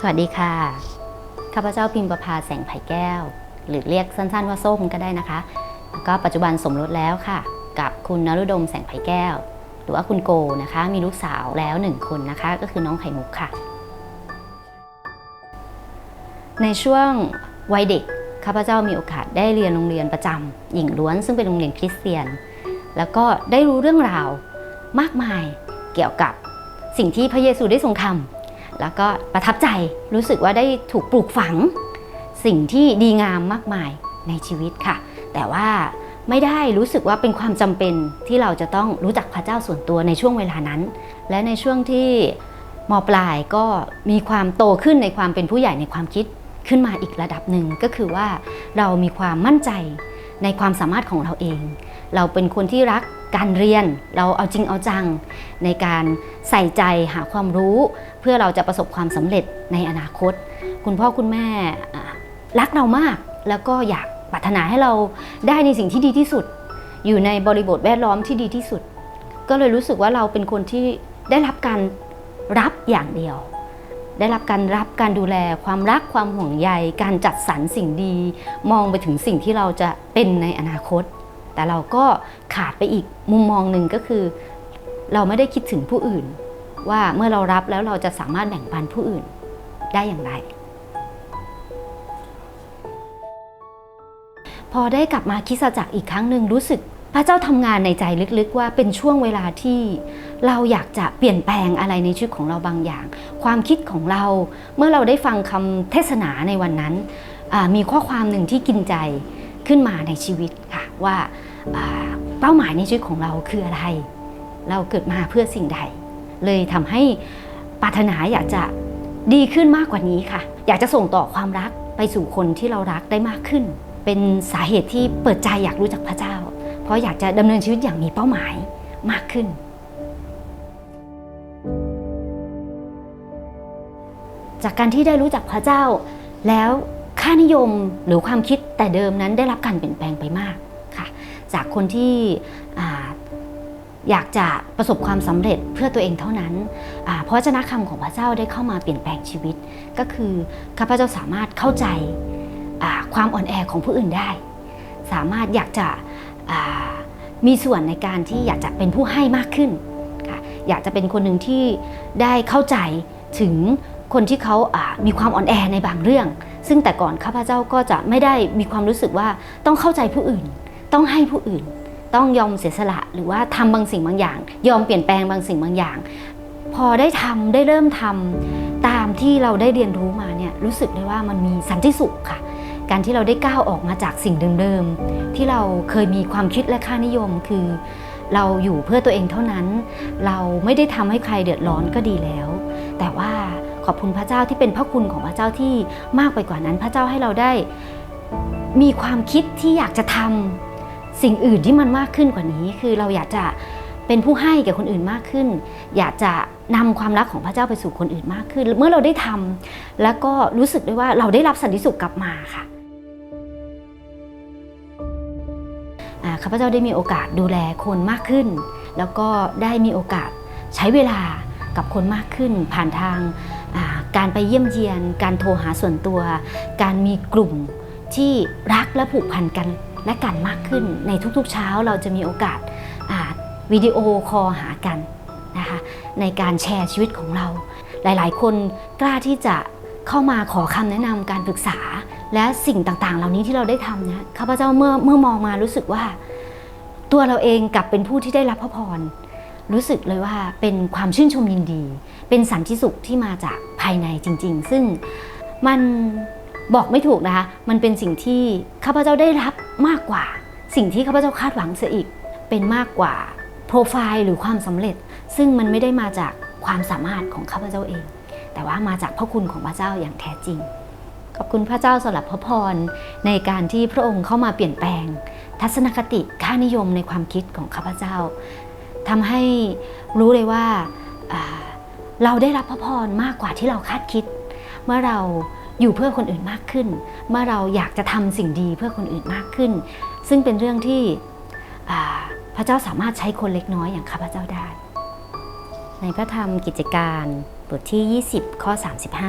สวัสดีค่ะ ข้าพเจ้าพิมประภาแสงไผ่แก้ว หรือเรียกสั้นๆว่าส้มก็ได้นะคะ แล้วก็ปัจจุบันสมรสแล้วค่ะ กับคุณนรุดมแสงไผ่แก้ว หรือว่าคุณโกนะคะ มีลูกสาวแล้วหนึ่งคนนะคะ ก็คือน้องไข่มุกค่ะ ในช่วงวัยเด็กข้าพเจ้ามีโอกาสได้เรียนโรงเรียนประจำหญิงล้วนซึ่งเป็นโรงเรียนคริสเตียน แล้วก็ได้รู้เรื่องราวมากมายเกี่ยวกับสิ่งที่พระเยซูได้ทรงทำ แล้วก็ประทับใจรู้สึกว่าได้ถูกปลูกฝัง สิ่งที่ดีงามมากมายในชีวิตค่ะ แต่ว่าไม่ได้รู้สึกว่าเป็นความจำเป็นที่เราจะต้องรู้จักพระเจ้าส่วนตัวในช่วงเวลานั้น และในช่วงที่มปลายก็มีความโตขึ้นในความเป็นผู้ใหญ่ในความคิดขึ้นมาอีกระดับหนึ่งก็คือว่าเรามีความมั่นใจในความสามารถของเราเอง เราเป็นคนที่รัก การเรียนเราเอาจริงเอาจัง ในการใส่ใจหาความรู้ เพื่อเราจะประสบความสำเร็จในอนาคต คุณพ่อคุณแม่รักเรามาก แล้วก็อยากปรารถนาให้เราได้ในสิ่งที่ดีที่สุด อยู่ในบริบทแวดล้อมที่ดีที่สุด ก็เลยรู้สึกว่าเราเป็นคนที่ได้รับการรับอย่างเดียว ได้รับการรับการดูแลความรักความห่วงใย การจัดสรรสิ่งดี มองไปถึงสิ่งที่เราจะเป็นในอนาคต แต่เราก็ขาดไปอีกมุมมองหนึ่งก็คือ เราไม่ได้คิดถึงผู้อื่น ว่าเมื่อเรารับแล้วเราจะสามารถแบ่งปันผู้อื่นได้อย่างไร พอได้กลับมาคิดจักรอีกครั้งหนึ่งรู้สึกพระเจ้าทำงานในใจลึกๆว่าเป็นช่วงเวลาที่เราอยากจะเปลี่ยนแปลงอะไรในชีวิตของเราบางอย่าง ความคิดของเราเมื่อเราได้ฟังคำเทศนาในวันนั้น มีข้อความหนึ่งที่กินใจขึ้นมาในชีวิตค่ะ ว่าเป้าหมายในชีวิตของเราคืออะไร เราเกิดมาเพื่อสิ่งใด เลยทำให้ปรารถนาอยากจะดีขึ้นมากกว่านี้ค่ะ อยากจะส่งต่อความรักไปสู่คนที่เรารักได้มากขึ้น เป็นสาเหตุที่เปิดใจอยากรู้จักพระเจ้า เพราะอยากจะดำเนินชีวิตอย่างมีเป้าหมายมากขึ้น จากการที่ได้รู้จักพระเจ้า แล้วค่านิยมหรือความคิดแต่เดิมนั้นได้รับการเปลี่ยนแปลงไปมาก จากคนที่ออยากจะประสบความสำเร็จเพื่อตัวเองเท่านั้นอ่าเพราะเจนะคำของพระเจ้าได้เข้ามาเปลี่ยนแปลงชีวิต ก็คือข้าพเจ้าสามารถเข้าใจความอ่อนแอของผู้อื่นได้ สามารถอยากจะมีส่วนในการที่อยากจะเป็นผู้ให้มากขึ้นค่ะอยากจะเป็นคนหนึ่งที่ได้เข้าใจถึงคนที่เขามีความอ่อนแอในบางเรื่อง ซึ่งแต่ก่อนข้าพเจ้าก็จะไม่ได้มีความรู้สึกว่าต้องเข้าใจผู้อื่น ต้องให้ผู้อื่น ต้องยอมเสียสละหรือว่าทำบางสิ่งบางอย่าง ยอมเปลี่ยนแปลงบางสิ่งบางอย่าง พอได้ทำได้เริ่มทำตามที่เราได้เรียนรู้มาเนี่ยรู้สึกเลยว่ามันมีสันติสุขค่ะ การที่เราได้ก้าวออกมาจากสิ่งเดิมๆที่เราเคยมีความคิดและค่านิยมคือ เราอยู่เพื่อตัวเองเท่านั้น เราไม่ได้ทำให้ใครเดือดร้อนก็ดีแล้ว แต่ว่าขอบคุณพระเจ้าที่เป็นพระคุณของพระเจ้าที่มากไปกว่านั้น พระเจ้าให้เราได้มีความคิดที่อยากจะทำ สิ่งอื่นที่มันมากขึ้นกว่านี้ คือเราอยากจะเป็นผู้ให้แก่คนอื่นมากขึ้น อยากจะนำความรักของพระเจ้าไปสู่คนอื่นมากขึ้น เมื่อเราได้ทำแล้วก็รู้สึกได้ว่าเราได้รับสันติสุขกลับมาค่ะข้าพเจ้าได้มีโอกาสดูแลคนมากขึ้น แล้วก็ได้มีโอกาสใช้เวลากับคนมากขึ้น ผ่านทางาการไปเยี่ยมเยียน การโทรหาส่วนตัว การมีกลุ่มที่รักและผูกพันกัน และกันมากขึ้นในทุกๆเช้าเราจะมีโอกาสาวิดีโอคอลหากันนะคะในการแชร์ชีวิตของเรา หลายๆ คนกล้าที่จะเข้ามาขอคำแนะนำการปรึกษา และสิ่งต่างๆ เหล่านี้ที่เราได้ทำนะข้าพเจ้าเมื่อเมื่อมองมารู้สึกว่า ตัวเราเองกลับเป็นผู้ที่ได้รับพระพรรู้สึกเลยว่าเป็นความชื่นชมยินดี เป็นสันติสุขที่มาจากภายในจริง ๆ ซึ่งมัน บอกไม่ถูกนะคะ มันเป็นสิ่งที่ข้าพเจ้าได้รับมากกว่า สิ่งที่ข้าพเจ้าคาดหวังเสียอีก เป็นมากกว่าโปรไฟล์หรือความสำเร็จ ซึ่งมันไม่ได้มาจากความสามารถของข้าพเจ้าเอง แต่ว่ามาจากพระคุณของพระเจ้าอย่างแท้จริง ขอบคุณพระเจ้าสำหรับพระพรในการที่พระองค์เข้ามาเปลี่ยนแปลง ทัศนคติค่านิยมในความคิดของข้าพเจ้าทำให้รู้เลยว่าอ่าเราได้รับพระพรมากกว่าที่เราคาดคิด เมื่อเรา อยู่เพื่อคนอื่นมากขึ้น เมื่อเราอยากจะทำสิ่งดีเพื่อคนอื่นมากขึ้น ซึ่งเป็นเรื่องที่พระเจ้าสามารถใช้คนเล็กน้อยอย่างข้าพเจ้าได้ ในพระธรรมกิจการบทที่ 20 ข้อ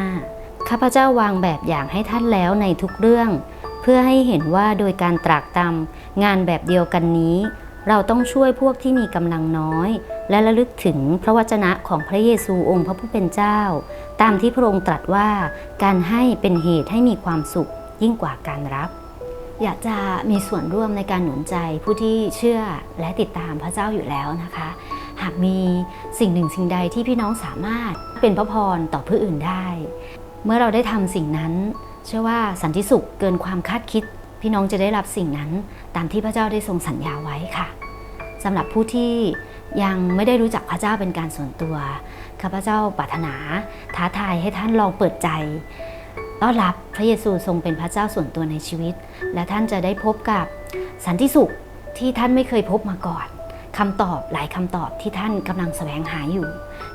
35 ข้าพเจ้าวางแบบอย่างให้ท่านแล้วในทุกเรื่อง เพื่อให้เห็นว่าโดยการตรากตรำงานแบบเดียวกันนี้ เราต้องช่วยพวกที่มีกำลังน้อย และระลึกถึงพระวจนะของพระเยซูองค์พระผู้เป็นเจ้า ตามที่พระองค์ตรัสว่าการให้เป็นเหตุให้มีความสุขยิ่งกว่าการรับ อยากจะมีส่วนร่วมในการหนุนใจผู้ที่เชื่อและติดตามพระเจ้าอยู่แล้วนะคะ หากมีสิ่งหนึ่งสิ่งใดที่พี่น้องสามารถเป็นพระพรต่อผู้อื่นได้ เมื่อเราได้ทำสิ่งนั้น เชื่อว่าสันติสุขเกินความคาดคิด พี่น้องจะได้รับสิ่งนั้นตามที่พระเจ้าได้ทรงสัญญาไว้ค่ะสำหรับผู้ที่ ยังไม่ได้รู้จักพระเจ้าเป็นการส่วนตัว ข้าพเจ้าปรารถนาท้าทายให้ท่านลองเปิดใจต้อนรับพระเยซูทรงเป็นพระเจ้าส่วนตัวในชีวิต และท่านจะได้พบกับสันติสุขที่ท่านไม่เคยพบมาก่อนคำตอบหลายคำตอบที่ท่านกำลังแสวงหาอยู่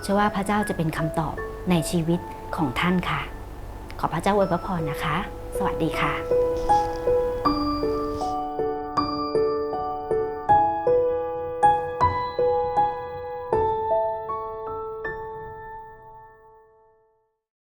เชื่อว่าพระเจ้าจะเป็นคำตอบในชีวิตของท่านค่ะ ขอพระเจ้าอวยพระพรนะคะ สวัสดีค่ะ